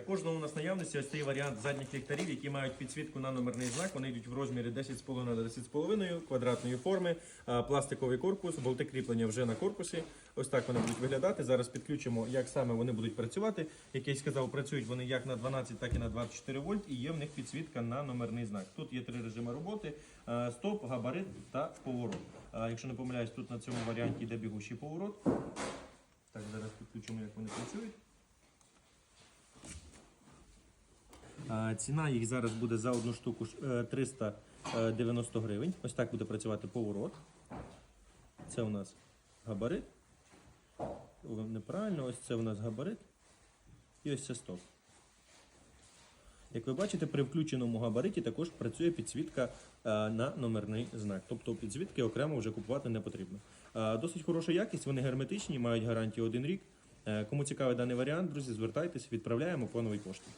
Також у нас наявності ось цей варіант задніх ліхтарів, які мають підсвітку на номерний знак. Вони йдуть в розмірі 10,5 на 10,5 квадратної форми, пластиковий корпус, болти кріплення вже на корпусі. Ось так вони будуть виглядати. Зараз підключимо, як саме вони будуть працювати. Як я й сказав, працюють вони як на 12, так і на 24 вольт, і є в них підсвітка на номерний знак. Тут є три режими роботи: стоп, габарит та поворот. Якщо не помиляюсь, тут на цьому варіанті йде бігущий поворот. Так, зараз підключимо, як вони працюють. Ціна їх зараз буде за одну штуку е, 390 гривень. Ось так буде працювати поворот. Це у нас габарит. Неправильно, ось це у нас габарит. І ось це стоп. Як ви бачите, при включеному габариті також працює підсвітка е, на номерний знак. Тобто підсвітки окремо вже купувати не потрібно. Е, Досить хороша якість, вони герметичні, мають гарантію один рік. Е, Кому цікавий даний варіант, друзі, звертайтесь, відправляємо по новій пошті.